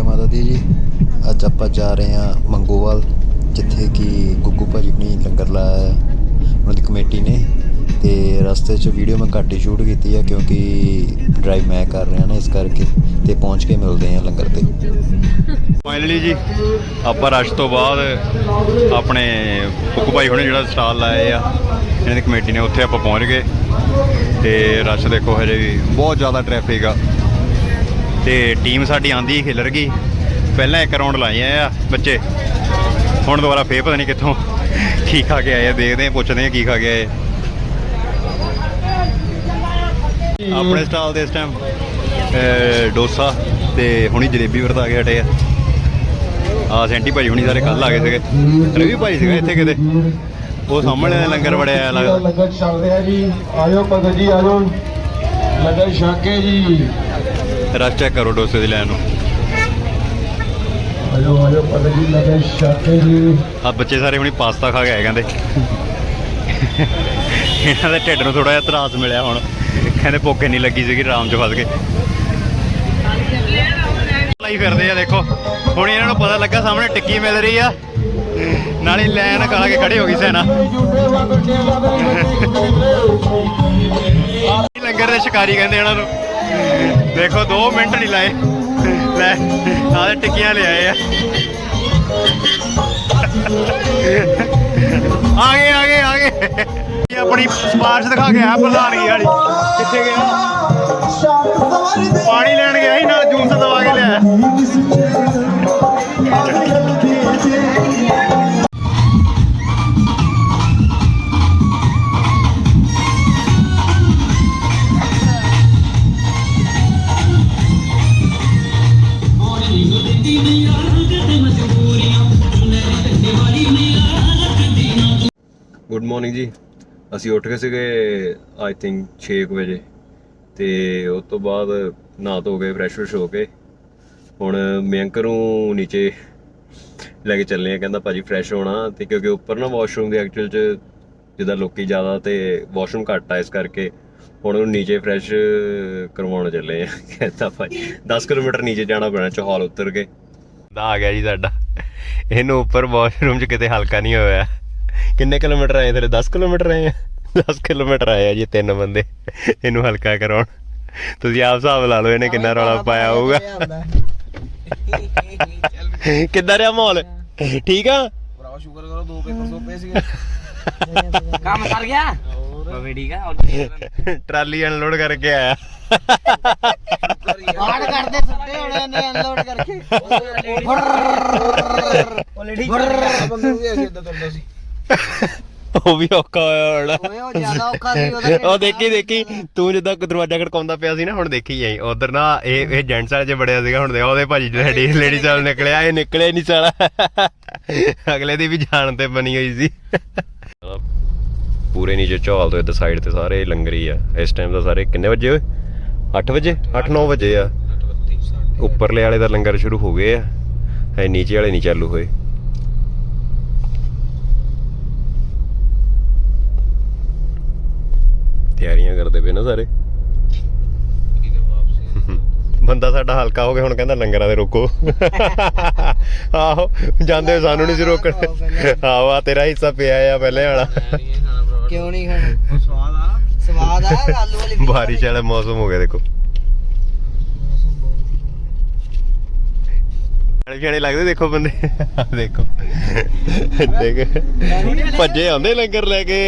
ਜੈ ਮਾਤਾ ਦੀ ਜੀ। ਅੱਜ ਆਪਾਂ ਜਾ ਰਹੇ ਹਾਂ ਮੰਗੋਵਾਲ, ਜਿੱਥੇ ਕਿ ਗੁੱਗੂ ਭਾਜੀ ਨੇ ਲੰਗਰ ਲਾਇਆ ਉਹਨਾਂ ਦੀ ਕਮੇਟੀ ਨੇ ਤੇ ਰਸਤੇ 'ਚ ਵੀਡੀਓ ਮੈਂ ਘੱਟ ਹੀ ਸ਼ੂਟ ਕੀਤੀ ਆ ਕਿਉਂਕਿ ਡਰਾਈਵ ਮੈਂ ਕਰ ਰਿਹਾ ਨਾ ਇਸ ਕਰਕੇ ਤੇ ਪਹੁੰਚ ਕੇ ਮਿਲਦੇ ਹਾਂ ਲੰਗਰ ਤੇ। ਫਾਈਨਲੀ ਜੀ, ਆਪਾਂ ਰਸ਼ ਤੋਂ ਬਾਅਦ ਆਪਣੇ ਪੁੱਕੂ ਭਾਈ ਹੁਣੇ ਜਿਹੜਾ ਸਟਾਲ ਲਾਏ ਆ, ਇਹਨਾਂ ਦੀ ਕਮੇਟੀ ਨੇ, ਉੱਥੇ ਆਪਾਂ ਪਹੁੰਚ ਗਏ। ਤੇ ਰਸ਼ ਦੇਖੋ ਹਜੇ ਵੀ ਬਹੁਤ ਜ਼ਿਆਦਾ ਟ੍ਰੈਫਿਕ ਆ। ਤੇ ਟੀਮ ਸਾਡੀ ਆਂਦੀ ਖਿਲਰ ਗਈ। ਪਹਿਲਾਂ ਇੱਕ ਰਾਉਂਡ ਲਾਏ ਆ ਬੱਚੇ। ਹੁਣ ਦੁਬਾਰਾ ਫੇਰ ਪਤਾ ਨਹੀਂ ਕਿੱਥੋਂ ਕੀ ਖਾ ਕੇ ਆਏ ਆ, ਦੇਖਦੇ ਆ, ਪੁੱਛਦੇ ਆ ਕੀ ਖਾ ਕੇ ਆਏ ਆਪਣੇ ਸਟਾਲ ਦੇ ਇਸ ਟਾਈਮ ਡੋਸਾ ਤੇ ਹੁਣੀ ਜਲੇਬੀ ਵਰਤਾ ਕੇ ਹਟੇ ਆ। ਆ ਸੈਂਟੀ ਭਾਈ ਹੁਣੀ ਸਾਰੇ ਕੱਲ ਆ ਗਏ ਸੀਗੇ। ਰਵੀ ਭਾਈ ਸੀਗਾ ਇੱਥੇ ਕਿਤੇ। ਉਹ ਸਾਹਮਣੇ ਲੰਗਰ ਬੜਿਆ ਲੱਗਦਾ। ਲੰਗਰ ਚੱਲ ਰਿਹਾ ਜੀ। ਆਇਓ ਭਗਤ ਜੀ, ਆਇਓ। ਲੰਗਰ ਛਾਕੇ ਜੀ। ਰਸ਼ ਚੈੱਕ ਕਰੋ ਡੋਸੇ ਦੀ ਲਾਈਨ ਨੂੰ। ਆਇਓ ਆਇਓ ਭਗਤ ਜੀ ਲੰਗਰ ਛਾਕੇ ਜੀ। ਆ ਬੱਚੇ ਸਾਰੇ ਹੁਣੀ ਪਾਸਤਾ ਖਾ ਕੇ ਆਏ ਕਹਿੰਦੇ। ਇਹਨਾਂ ਦੇ ਢਿੱਡ ਨੂੰ ਥੋੜਾ ਜਿਹਾ ਤਰਾਸ ਮਿਲਿਆ ਹੁਣ। ਕਹਿੰਦੇ ਭੁੱਖ ਨਹੀਂ ਲੱਗੀ ਸੀਗੀ ਆਰਾਮ ਚ ਫਸ ਗਏ। ਲਾਈ ਫਿਰਦੇ ਆ ਦੇਖੋ। ਹੁਣ ਇਹਨਾਂ ਨੂੰ ਪਤਾ ਲੱਗਾ ਸਾਹਮਣੇ ਟਿੱਕੀ ਮਿਲ ਰਹੀ ਆ। ਨਾਲੇ ਲਾਈਨ ਕਾ ਕੇ ਖੜੇ ਹੋ ਗਈ ਸੈਨਾ। ਲੰਗਰ ਦੇ ਸ਼ਿਕਾਰੀ ਕਹਿੰਦੇ ਇਹਨਾਂ ਨੂੰ। ਦੇਖੋ 2 ਮਿੰਟ ਨਹੀਂ ਲਾਏ। ਲੈ ਆਹ ਟਿੱਕੀਆਂ ਲਿਆਏ ਆ। ਆ ਗਏ ਆ ਗਏ ਆ ਗਏ। ਇਹ ਆਪਣੀ ਸਪਾਰਸ਼ ਦਿਖਾ ਕੇ ਆ ਪ੍ਰਧਾਨਗੀ ਵਾਲੀ। ਕਿੱਥੇ ਗਿਆ? ਪਾਣੀ ਲੈਣ ਗੁੱਡ ਮਾਰਨਿੰਗ ਜੀ। ਅਸੀਂ ਉੱਠ ਗਏ ਸੀਗੇ ਆਈ ਥਿੰਕ 6 ਵਜੇ। ਤੇ ਉਸ ਤੋਂ ਬਾਅਦ ਨਹਾ ਧੋ ਕੇ ਫਰੈਸ਼ ਫਰੈਸ਼ ਹੋ ਕੇ, ਹੁਣ ਮਯੰਕ ਨੂੰ ਨੀਚੇ ਲੈ ਕੇ ਚੱਲੇ ਆ, ਕਹਿੰਦਾ ਭਾਜੀ ਫਰੈਸ਼ ਹੋਣਾ। ਤੇ ਕਿਉਂਕਿ ਉੱਪਰ ਨਾ ਵਾਸ਼ਰੂਮ ਦੇ ਐਕਚੁਅਲ ਚ ਜਿੱਦਾਂ ਲੋਕੀ ਜ਼ਿਆਦਾ ਤੇ ਵਾਸ਼ਰੂਮ ਘੱਟ ਆ ਇਸ ਕਰਕੇ, ਹੁਣ ਉਹਨੂੰ ਨੀਚੇ ਫਰੈਸ਼ ਕਰਵਾਉਣ ਚੱਲੇ ਆ। ਕਹਿੰਦਾ ਭਾਈ 10 ਕਿਲੋਮੀਟਰ ਨੀਚੇ ਜਾਣਾ ਪੈਣਾ ਚੌਹਾਲ ਉਤਰ ਕੇ। ਦਾ ਆ ਗਿਆ ਜੀ ਸਾਡਾ। ਇਹਨੂੰ ਉੱਪਰ ਵਾਸ਼ਰੂਮ 'ਚ ਕਿਤੇ ਹਲਕਾ ਨਹੀਂ ਹੋਇਆ। ਕਿੰਨੇ ਕਿਲੋਮੀਟਰ ਆਏ ਤੇਰੇ? 10 ਕਿਲੋਮੀਟਰ ਆਏ ਆ? 10 ਕਿਲੋਮੀਟਰ ਆਏ ਆ ਜੀ ਤਿੰਨ ਬੰਦੇ। ਇਹਨੂੰ ਹਲਕਾ ਕਰਾਉਣ। ਤੁਸੀਂ ਆਪ ਹਿਸਾਬ ਲਾ ਲਓ ਇਹਨੇ ਕਿੰਨਾ ਰੌਲਾ ਪਾਇਆ ਹੋਊਗਾ। ਕਿੱਦਾਂ ਰਿਹਾ ਮਾਹੌਲ? ਠੀਕ ਆ? ਭਰਾਵਾ ਸ਼ੁਕਰ ਕਰੋ ਦੋ ਪੇਪਰ ਸੋਪੇ ਸੀਗੇ। ਕੰਮ ਕਰ ਗਿਆ? ਬਵੇ ਠੀਕ ਆ ਟਰਾਲੀ ਅਨਲੋਡ ਕਰਕੇ ਆਇਆ। ਬਾੜ ਕਰਦੇ ਸੁੱਤੇ ਹੋਣੇ ਨੇ ਅਨਲੋਡ ਕਰਕੇ। ਆਲਰੇਡੀ ਬੰਦੇ ਨੂੰ ਵੀ ਅਸੀਂ ਇਦਾਂ ਤੁਰਦਾ ਸੀ। ਉਹ ਵੀ ਔਖਾ ਹੋਇਆ ਹੋਣਾ। ਓਏ ਉਹ ਜ਼ਿਆਦਾ ਔਖਾ ਸੀ ਉਹਦਾ ਉਹ ਦੇਖੀ ਦੇਖੀ ਤੂੰ ਜਿੱਦਾਂ ਦਰਵਾਜ਼ਾ ਖੜਕਾਉਂਦਾ ਪਿਆ ਸੀ ਨਾ ਹੁਣ ਦੇਖੀ ਜਾਈ ਉਧਰ ਨਾ ਇਹ ਇਹ ਜੈਂਟਸ ਵਾਲੇ ਚ ਬੜਿਆ ਸੀਗਾ ਹੁਣ ਦੇ ਉਹਦੇ ਭਾਜੀ ਲੇਡੀ ਲੇਡੀ ਚਾਲ ਨਿਕਲਿਆ ਇਹ ਨਿਕਲਿਆ ਨਹੀਂ ਸਾਲਾ। ਅਗਲੇ ਦੀ ਵੀ ਜਾਨ ਤੇ ਬਣੀ ਹੋਈ ਸੀ। ਪੂਰੇ ਨੀਚੇ ਚੌਹਾਲ ਤੋਂ ਇੱਧਰ ਸਾਈਡ ਤੇ ਸਾਰੇ ਲੰਗਰੀ ਆ। ਇਸ ਟਾਈਮ ਦਾ ਸਾਰੇ ਕਿੰਨੇ ਵਜੇ ਓਏ? 8 ਵਜੇ? 8-9 ਵਜੇ ਆ। ਉੱਪਰਲੇ ਵਾਲੇ ਦਾ ਲੰਗਰ ਸ਼ੁਰੂ ਹੋ ਗਏ ਆ। ਹੈ ਨੀਚੇ ਵਾਲੇ ਨਹੀਂ ਚਾਲੂ ਹੋਏ। ਤਿਆਰੀਆਂ ਕਰਦੇ ਪਏ ਨਾ ਸਾਰੇ। ਬੰਦਾ ਸਾਡਾ ਹਲਕਾ ਹੋ ਗਿਆ ਹੁਣ ਕਹਿੰਦਾ ਲੰਗਰਾਂ ਦੇ ਰੋਕੋ। ਆਹੋ ਜਾਂਦੇ ਹੋਏ ਸਾਨੂੰ ਨਹੀਂ ਸੀ ਰੋਕਣ। ਆਹੋ ਆ ਤੇਰਾ ਹਿੱਸਾ ਪਿਆ ਆ ਪਹਿਲੇ ਵਾਲਾ। ਕਿਉਂ ਨਹੀਂ ਖਾਣਾ? ਸਵਾਦ ਆ। ਸਵਾਦ ਆ ਆਲੂ ਵਾਲੀ ਬਾਰਿਸ਼ ਵਾਲਾ ਮੌਸਮ ਹੋ ਗਿਆ ਦੇਖੋ। ਫਿਆਣੇ ਲੱਗਦੇ ਦੇਖੋ ਬੰਦੇ। ਦੇਖੋ। ਦੇਖ। ਭੱਜੇ ਆਉਂਦੇ ਲੰਗਰ ਲੈ ਕੀ।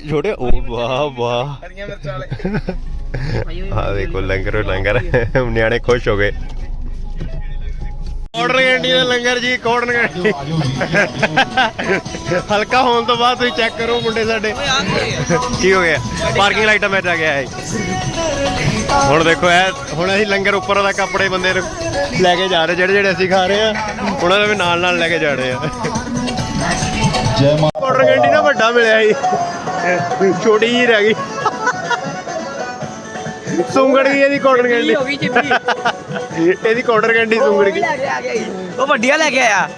ਛੋਟੇ ਉਹ ਵਾਹ ਵਾਹ। ਹਰੀਆਂ ਮਿਰਚਾਂ ਵਾਲੇ। ਆ ਦੇਖੋ ਲੰਗਰ ਲੰਗਰ। ਨਿਆਣੇ ਖੁਸ਼ ਹੋ ਗਏ। ਕੋੜਨ ਗੰਡੀ ਦਾ ਲੰਗਰ ਜੀ ਕੋੜਨ ਗੰਡੀ ਹਲਕਾ ਹੋਣ ਤੋਂ ਬਾਅਦ ਤੁਸੀਂ ਚੈੱਕ ਕਰੋ ਮੁੰਡੇ ਸਾਡੇ। ਕੀ ਹੋ ਗਿਆ? ਪਾਰਕਿੰਗ ਲਾਈਟਾਂ ਵਿੱਚ ਆ ਗਿਆ ਹੈ ਹੁਣ ਦੇਖੋ ਇਹ ਹੁਣ ਅਸੀਂ ਲੰਗਰ ਉੱਪਰ ਦਾ ਕੱਪੜੇ ਬੰਦੇ ਲੈ ਕੇ ਜਾ ਰਹੇ ਜਿਹੜੇ ਜਿਹੜੇ ਅਸੀਂ ਖਾ ਰਹੇ ਆ ਉਹਨਾਂ ਨੂੰ ਵੀ ਨਾਲ ਨਾਲ ਲੈ ਕੇ ਜਾ ਰਹੇ ਆ। ਜੈ ਮਾਤਾ ਕੋੜਨ ਗੰਡੀ ਨਾ ਵੱਡਾ ਮਿਲਿਆ ਸੀ। ਛੋਟੀ ਜਿਹੀ ਰਹਿ ਗਈ। ਸੁੰਗੜ ਗਈ ਇਹਦੀ ਕੋੜਨ ਗੰਡੀ ਹੋ ਗਈ ਚਿੱਟੀ। ਇਹਦੀ ਕੋੜਨ ਗੰਡੀ ਸੁੰਗੜ ਗਈ। ਲੈ ਕੇ ਆ ਗਿਆ ਉਹ ਵੱਡੀਆਂ ਲੈ ਕੇ ਆਇਆ।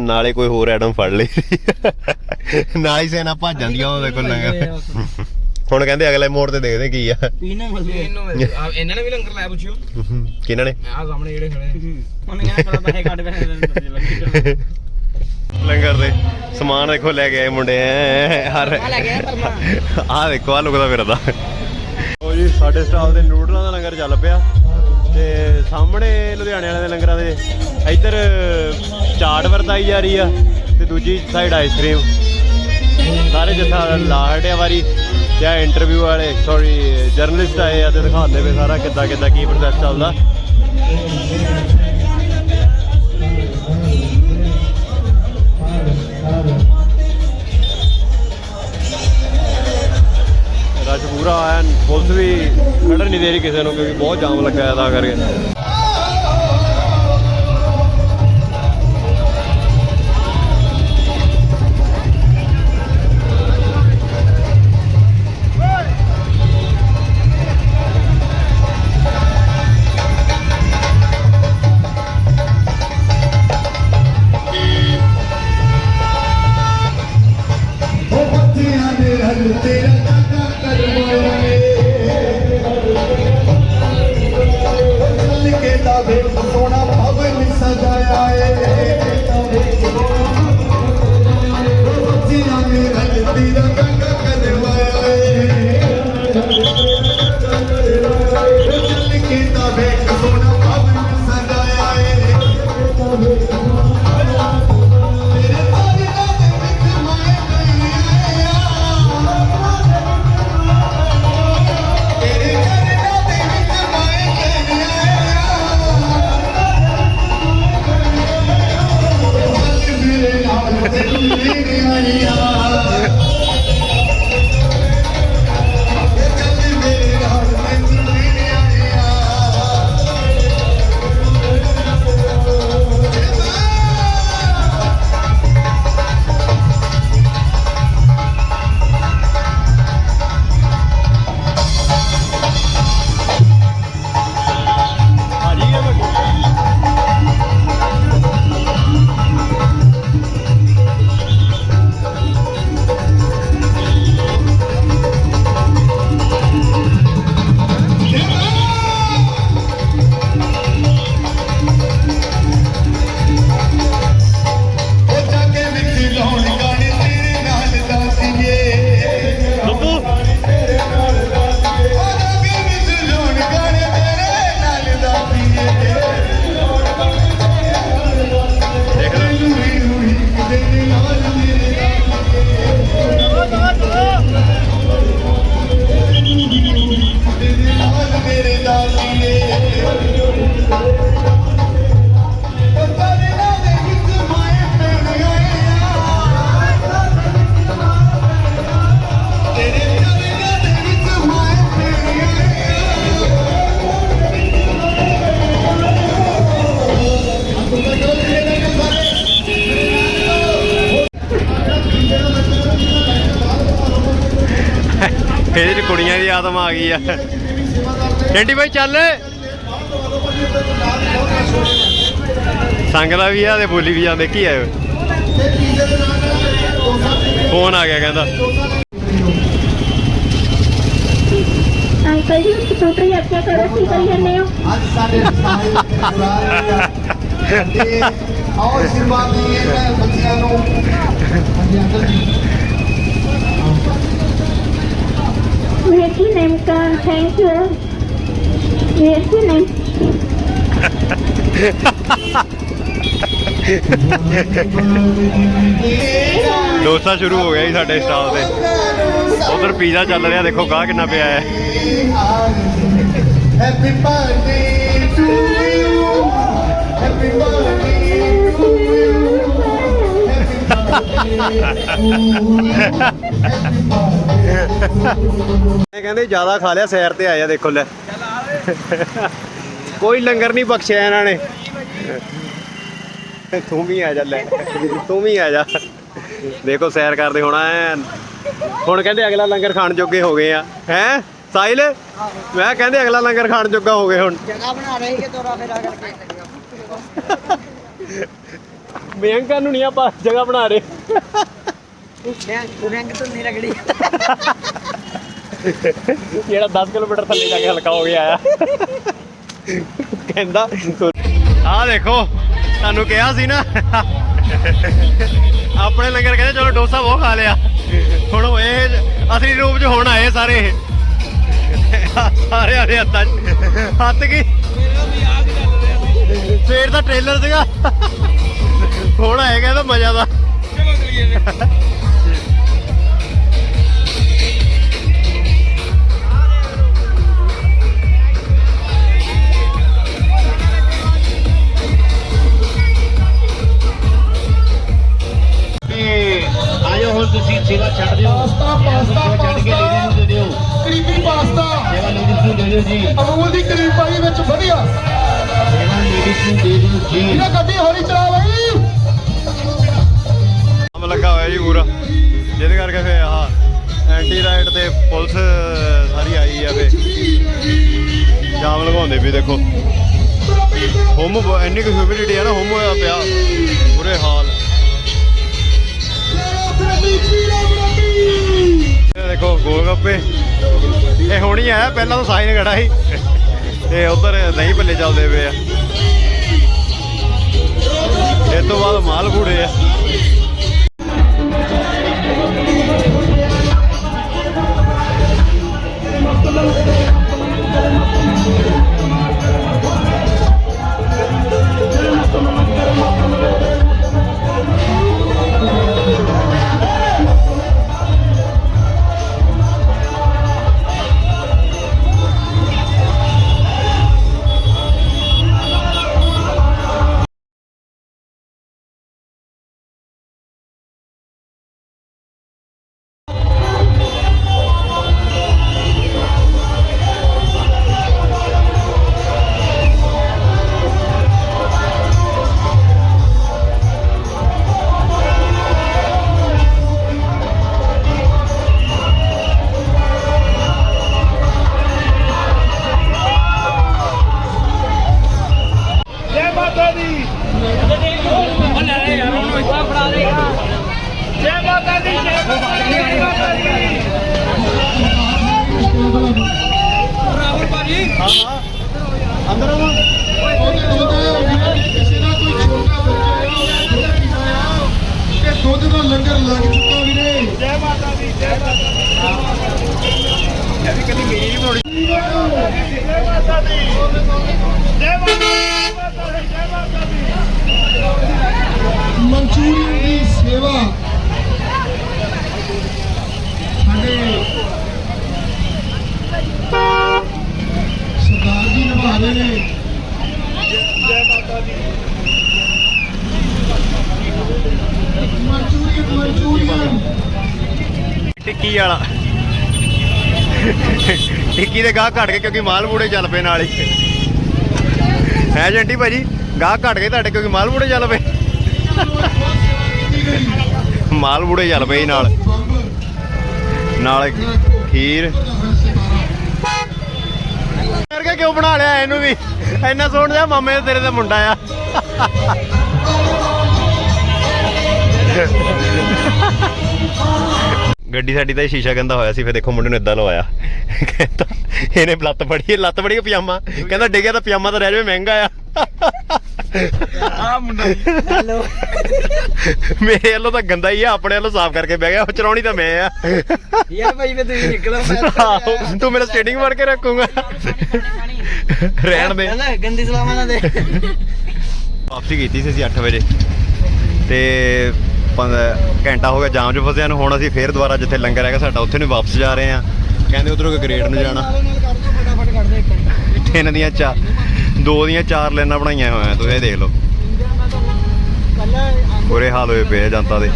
ਨਾਲੇ ਕੋਈ ਹੋਰ ਐਡਮ ਫੜ ਲਈ। ਨਾਲ ਹੀ ਸੈਨਾ ਭੱਜ ਜਾਂਦੀਆਂ ਉਹਦੇ ਕੋਲ ਲੰਗਰ ਹੁਣ ਕਹਿੰਦੇ ਅਗਲੇ ਮੋੜ ਤੇ ਦੇਖਦੇ ਕੀ ਆ। ਇਹਨੂੰ ਆ, ਇਹਨਾਂ ਨੇ ਵੀ ਲੰਗਰ ਲਾਇਆ ਪੁੱਛਿਓ। ਕਿਹਨਾਂ ਨੇ? ਆ ਸਾਹਮਣੇ ਜਿਹੜੇ ਖੜੇ ਉਹਨੇ ਕਹਿੰਦਾ ਪਤਾ ਪੈਸੇ ਕੱਢ ਪੈਸੇ ਲੱਗੀ ਲੰਗਰ ਦੇ ਸਮਾਨ ਦੇਖੋ ਲੈ ਕੇ ਆਏ ਮੁੰਡੇ ਹਰ ਆ ਦੇਖੋ ਆ ਲੁਕਦਾ ਫਿਰਦਾ ਉਹ ਜੀ ਸਾਡੇ ਸਟਾਲ ਦੇ ਨੂਡਲਾਂ ਦਾ ਲੰਗਰ ਚੱਲ ਪਿਆ ਤੇ ਸਾਹਮਣੇ ਲੁਧਿਆਣੇ ਵਾਲੇ ਦੇ ਲੰਗਰਾਂ ਦੇ ਇੱਧਰ ਚਾਟ ਵਰਤਾਈ ਜਾ ਰਹੀ ਆ ਤੇ ਦੂਜੀ ਸਾਈਡ ਆਈਸਕ੍ਰੀਮ ਸਾਰੇ ਜੱਥਾ ਲਾਹੜਿਆ ਵਾਰੀ ਜਾਂ ਇੰਟਰਵਿਊ ਵਾਲੇ ਸੌਰੀ ਜਰਨਲਿਸਟ ਆਏ ਆ ਤੇ ਦਿਖਾਉਂਦੇ ਵੇ ਸਾਰਾ ਕਿੱਦਾਂ ਕਿੱਦਾਂ ਕੀ ਪ੍ਰੋਸੈਸ ਚੱਲਦਾ। ਪੂਰਾ ਆਇਆ ਪੁਲਿਸ ਵੀ ਖੜਨ ਨਹੀਂ ਦੇ ਰਹੀ ਕਿਸੇ ਨੂੰ, ਕਿਉਂਕਿ ਬਹੁਤ ਜਾਮ ਲੱਗਾ ਹੈ ਤਾਂ ਕਰਕੇ। ਆਦਮ ਆ ਗਈ ਆ। ਟੈਂਟੀ ਭਾਈ ਚੱਲ। ਸੰਗ ਦਾ ਵੀ ਆ ਤੇ ਬੋਲੀ ਵੀ ਜਾਂਦੇ ਕੀ ਆਏ ਫੋਨ ਆ ਗਿਆ ਕਹਿੰਦਾ। ਅੰਕਲ ਜੀ ਸਕੂਟਰ ਯਾਤਰਾ ਕਰੋ ਕੀ ਕਰੀ ਜਾਂਦੇ ਹੋ। ਅੱਜ ਸਾਡੇ ਸਾਹਿਬ ਤੇ ਆਓ ਆਸ਼ੀਰਵਾਦ ਦਈਏ ਬੱਚਿਆਂ ਨੂੰ। ਹਾਂਜੀ ਅੰਕਲ ਜੀ। ਮੇਰੀ ਨੇਮ ਕਾ ਥੈਂਕ ਯੂ ਮੇਰੀ ਨੇਮ ਡੋਸਾ ਸ਼ੁਰੂ ਹੋ ਗਿਆ ਜੀ ਸਾਡੇ ਸਟਾਲ ਤੇ ਉਧਰ ਪੀਜ਼ਾ ਚੱਲ ਰਿਹਾ ਦੇਖੋ ਗਾਹ ਕਿੰਨਾ ਪਿਆ ਹੈ happy birthday to you happy birthday to you ਇਹ ਕਹਿੰਦੇ ਜ਼ਿਆਦਾ ਖਾ ਲਿਆ ਸੈਰ ਤੇ ਆਇਆ ਦੇਖੋ ਲੈ। ਕੋਈ ਲੰਗਰ ਨਹੀਂ ਬਖਸ਼ਿਆ ਇਹਨਾਂ ਨੇ। ਤੂੰ ਵੀ ਆ ਜਾ ਲੈ ਤੂੰ ਵੀ ਆ ਜਾ। ਦੇਖੋ ਸੈਰ ਕਰਦੇ ਹੋਣਾ ਐ। ਹੁਣ ਕਹਿੰਦੇ ਅਗਲਾ ਲੰਗਰ ਖਾਣ ਜੋਗੇ ਹੋ ਗਏ ਆ। ਹੈ? ਸਾਹਿਲ? ਮੈਂ ਕਹਿੰਦੇ ਅਗਲਾ ਲੰਗਰ ਖਾਣ ਜੋਗਾ ਹੋ ਗਏ ਹੁਣ। ਜਗ੍ਹਾ ਬਣਾ ਰਹੇ ਕਿ ਤੋਰਾ ਫੇਰਾ ਕਰਕੇ। ਬਿਆੰਕਾ ਨੂੰ ਨਹੀਂ ਆਪਾਂ ਜਗ੍ਹਾ ਬਣਾ ਰਹੇ। ਰੰਗ ਤੋਂ ਨਹੀਂ ਰਗੜੀ। ਜਿਹੜਾ 10 ਕਿਲੋਮੀਟਰ ਥੱਲੇ ਜਾ ਕੇ ਹਲਕਾ ਹੋ ਗਿਆ ਆ। ਕਹਿੰਦਾ ਆਹ ਦੇਖੋ, ਤੁਹਾਨੂੰ ਕਿਹਾ ਸੀ ਨਾ। ਆਪਣੇ ਲੰਗਰ ਕਹਿੰਦੇ, ਚਲੋ ਡੋਸਾ ਬਹੁਤ ਖਾ ਲਿਆ। ਹੁਣ ਇਹ ਅਸਲੀ ਰੂਪ 'ਚ ਹੁਣ ਆਏ ਸਾਰੇ ਸਾਰੇ ਆਦੇ ਹੱਥਾਂ ਹੱਥ ਕੀ? ਫੇਰ ਦਾ ਟ੍ਰੇਲਰ ਸੀਗਾ। ਹੁਣ ਆਏਗਾ ਤਾਂ ਮਜ਼ਾ ਦਾ ਤੁਸੀਂ ਸੇਵਾ ਛੱਡ ਦਿਓ। ਪਾਸਤਾ ਪਾਸਤਾ ਦਿਓ। ਕਰੀਬੀ ਪਾਸਤਾ। ਸੇਵਾ ਲੇਡੀਜ਼ ਨੂੰ ਦੇ ਦਿਓ ਜੀ? ਅਮੂਲ ਦੀ ਕਰੀਬ ਪਾਈ ਵਿੱਚ ਵਧੀਆ। ਸੇਵਾ ਲੇਡੀਜ਼ ਨੂੰ ਦੇ ਦਿਓ ਜੀ? ਇਹਨਾਂ ਗੱਡੀ ਹੌਲੀ ਚਲਾ ਬਈ ਕੰਮ ਲੱਗਾ ਹੋਇਆ ਜੀ ਪੂਰਾ। ਜਿਹਦੇ ਕਰਕੇ ਫੇ ਆਹ ਐਂਟੀ ਰਾਈਡ ਤੇ ਪੁਲਿਸ ਸਾਰੀ ਆਈ ਆ ਫੇ ਜਾਮ ਲਗਾਉਂਦੇ ਵੀ ਦੇਖੋ। ਹੁਮ ਬ- ਇੰਨੀ ਕੁ ਹਿਊਮਿਡਿਟੀ ਆ ਨਾ ਹੁਮ ਹੋਇਆ ਪਿਆ। ਬੁਰੇ ਹਾਲ। ਇਹ ਦੇਖੋ, ਗੋਲ ਗੱਪੇ। ਇਹ ਹੁਣ ਹੀ ਆਇਆ, ਪਹਿਲਾਂ ਤਾਂ ਸਾਈਨ ਖੜਾ ਸੀ। ਤੇ ਉਧਰ ਨਹੀਂ ਪੱਲੇ ਚੱਲਦੇ ਪਏ ਆ। ਇਹ ਤੋਂ ਬਾਅਦ ਮਾਲ ਪੂੜੇ ਆ। ਕਿਸੇ ਦਾ ਕੋਈ ਛੋਟਾ ਬੱਚਾ ਆ ਤੇ ਦੁੱਧ ਦਾ ਲੰਗਰ ਲੱਗ ਚੁੱਕਾ ਵੀਰੇ ਜੈ ਮਾਤਾ ਦੀ ਜੈ ਮਨਚੂਰੀਅਨ ਦੀ ਸੇਵਾ ਸਾਡੇ ਸਰਦਾਰ ਜੀ ਨਿਭਾ ਰਹੇ ਨੇ ਮਨਚੂਰੀਅਨ ਮਨਚੂਰੀਅਨ ਟਿੱਕੀ ਵਾਲਾ। ਟਿੱਕੀ ਦੇ ਗਾਹ ਘਟ ਗਏ ਕਿਉਂਕਿ ਮਾਲ ਬੂੜੇ ਚੱਲ ਪਏ ਨਾਲ ਹੀ। ਹੈ ਜੰਟੀ ਭਾਜੀ ਗਾਹ ਘਟ ਗਏ ਤੁਹਾਡੇ ਕਿਉਂਕਿ ਮਾਲ ਬੂੜੇ ਚੱਲ ਪਏ। ਮਾਲ ਬੂੜੇ ਚੱਲ ਪਏ ਜੀ ਨਾਲ। ਨਾਲ ਖੀਰ। ਕਰਕੇ ਕਿਉਂ ਬਣਾ ਲਿਆ ਇਹਨੂੰ ਵੀ? ਇੰਨਾ ਸੋਹਣਾ ਜਿਹਾ ਮਾਮੇ ਤੇਰੇ ਦਾ ਮੁੰਡਾ ਆ। ਗੱਡੀ ਸਾਡੀ ਤਾਂ ਹੀ ਸ਼ੀਸ਼ਾ ਗੰਦਾ ਹੋਇਆ ਸੀ, ਫਿਰ ਦੇਖੋ ਮੁੰਡੇ ਨੂੰ ਇਦਾਂ ਲਵਾਇਆ। ਕਹਿੰਦਾ, ਇਹਨੇ ਲੱਤ ਫੜੀ ਲੱਤ ਫੜੀ ਪਜਾਮਾ। ਕਹਿੰਦਾ, ਡਿੱਗਿਆ ਤਾਂ ਪਜਾਮਾ ਤਾਂ ਰਹਿ ਜਾਵੇ, ਮਹਿੰਗਾ ਆ। ਆ ਮੁੰਡਾ। ਹੈਲੋ। ਮੇਰੇ ਵੱਲੋਂ ਤਾਂ ਗੰਦਾ ਹੀ ਆ ਆਪਣੇ ਵੱਲੋਂ ਸਾਫ਼ ਕਰਕੇ ਬਹਿ ਗਿਆ ਉਹ ਚਲਾਉਣੀ ਤਾਂ ਮੈਂ ਆ। ਯਾਰ ਭਾਈ ਮੈਂ ਤੁਸੀਂ ਨਿਕਲੋ ਆਹੋ, ਤੂੰ ਮੇਰਾ ਸਟੇਟਿੰਗ ਮਾਰ ਕੇ ਰੱਖੂਗਾ। ਰਹਿਣ ਦੇ। ਕਹਿੰਦਾ ਗੰਦੀ ਸਲਾਮਾਂ ਨਾ ਦੇ। ਵਾਪਸੀ ਕੀਤੀ ਸੀ ਅਸੀਂ 8 ਵਜੇ। ਤੇ ਪੰਦ- ਘੰਟਾ ਹੋ ਗਿਆ ਜਾਮ 'ਚ ਫਸਿਆ ਨੂੰ ਹੁਣ ਅਸੀਂ ਫੇਰ ਦੁਬਾਰਾ ਜਿੱਥੇ ਲੰਗਰ ਹੈਗਾ ਸਾਡਾ ਉੱਥੇ ਨੂੰ ਵਾਪਸ ਜਾ ਰਹੇ ਆ ਕਹਿੰਦੇ ਉਧਰੋਂ ਗ੍ਰੇਡ ਨੂੰ ਜਾਣਾ। ਫਟਾਫਟ ਕੱਢ ਦੇ ਇੱਕ ਤਿੰਨ ਦੀਆਂ ਚਾ ਦੋ ਦੀਆਂ ਚਾਰ ਲਾਈਨਾਂ ਬਣਾਈਆਂ ਹੋਈਆਂ ਤੁਸੀਂ ਇਹ ਦੇਖ ਲਓ। ਬੁਰੇ ਹਾਲ ਹੋਏ ਪਏ ਜਨਤਾ ਦੇ।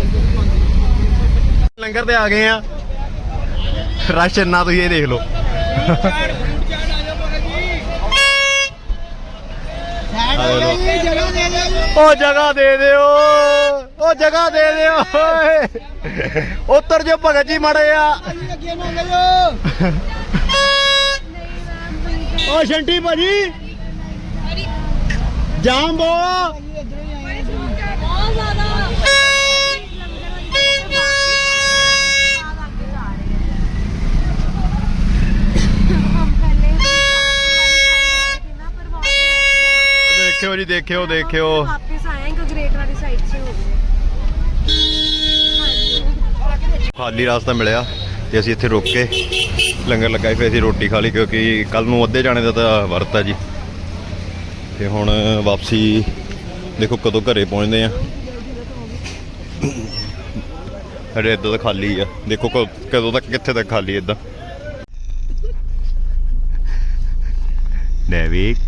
ਲੰਗਰ ਤੇ ਆ ਗਏ ਆ। ਰਸ਼ ਇੰਨਾ, ਤੁਸੀਂ ਇਹ ਦੇਖ ਲਓ। ਉਹ ਜਗ੍ਹਾ ਦੇ ਦਿਓ, ਉਹ ਜਗ੍ਹਾ ਦੇ ਦਿਓ ਉੱਤਰ ਜੋ ਭਗਤ ਜੀ ਮੜੇ ਆ। ਓ ਸ਼ੰਟੀ ਭਾਜੀ। ਜਾਮ ਦੇਖਿਓ ਜੀ, ਦੇਖਿਓ ਦੇਖਿਓ। ਖਾਲੀ ਰਾਸਤਾ ਮਿਲਿਆ ਤੇ ਅਸੀਂ ਇੱਥੇ ਰੁਕ ਕੇ ਲੰਗਰ ਲਗਾਏ, ਫਿਰ ਅਸੀਂ ਰੋਟੀ ਖਾ ਲਈ, ਕਿਉਂਕਿ ਕੱਲ ਨੂੰ ਅੱਧੇ ਜਾਣੇ ਦਾ ਤਾਂ ਵਰਤ ਆ ਜੀ। ਤੇ ਹੁਣ ਵਾਪਸੀ ਦੇਖੋ ਕਦੋਂ ਘਰੇ ਪਹੁੰਚਦੇ ਆ। ਹਰੇ ਇੱਦਾਂ ਤਾਂ ਖਾਲੀ ਆ। ਦੇਖੋ ਕਦੋਂ ਤੱਕ ਕਿੱਥੇ ਤੱਕ ਖਾਲੀ ਇਦਾਂ। ਨੈਵਿਕ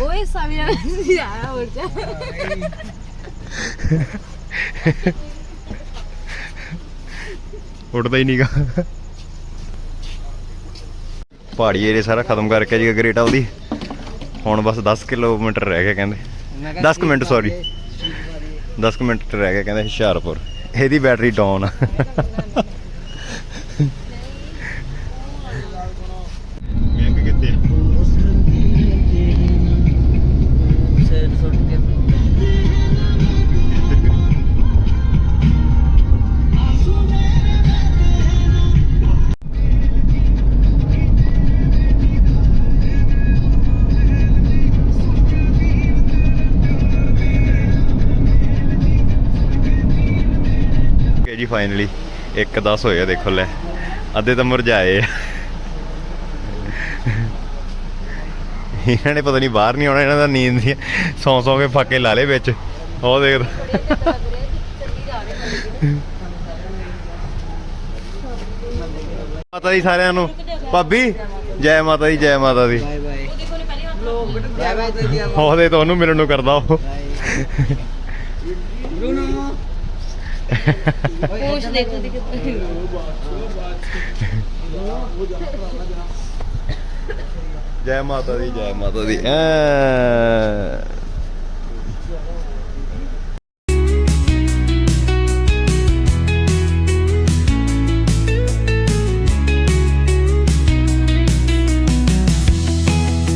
ਓਏ। ਸਾਵੀਰਾ ਮੈਸੇਜ ਆਇਆ ਹੋਰ ਜਾ ਉੱਡਦਾ ਹੀ ਨਹੀਂਗਾ ਪਹਾੜੀ ਏਰੀਆ ਸਾਰਾ ਖਤਮ ਕਰਕੇ ਜੀ ਗਰੇਟਾ ਉਹਦੀ। ਹੁਣ ਬਸ 10 ਕਿਲੋਮੀਟਰ ਰਹਿ ਗਿਆ ਕਹਿੰਦੇ। 10 ਕੁ ਮਿੰਟ ਸੌਰੀ 10 ਕੁ ਮਿੰਟ ਰਹਿ ਗਿਆ ਕਹਿੰਦੇ ਹੁਸ਼ਿਆਰਪੁਰ। ਇਹਦੀ ਬੈਟਰੀ ਡਾਊਨ ਆ। ਜੀ ਫਾਈਨਲੀ 1:10 ਹੋਇਆ ਦੇਖੋ ਲੈ। ਅੱਧੇ ਤਾਂ ਮੁਰਝਾਏ ਇਹਨਾਂ ਨੇ ਪਤਾ ਨਹੀਂ ਬਾਹਰ ਨਹੀਂ ਆਉਣਾ ਇਹਨਾਂ ਦਾ ਨੀਂਦ ਦੀ ਸੌਂ ਸੌਂ ਕੇ ਫਾਕੇ ਲਾ ਲੇ ਵਿੱਚ। ਉਹ ਦੇਖ ਮਾਤਾ ਦੀ ਸਾਰਿਆਂ ਨੂੰ। ਭਾਬੀ ਜੈ ਮਾਤਾ ਦੀ ਜੈ ਮਾਤਾ ਦੀ। ਬਾਏ ਬਾਏ ਬਾਏ ਬਾਏ ਤੇ ਦਿਆ ਉਹਦੇ ਤੋਂ ਉਹਨੂੰ ਮਿਲਣ ਨੂੰ ਕਰਦਾ ਉਹ। ਬਰੂਨੋ ਪੋਸ਼ ਦੇਖੋ ਦੀ ਕਿੱਥੇ ਜੈ ਮਾਤਾ ਦੀ ਜੈ ਮਾਤਾ ਦੀ।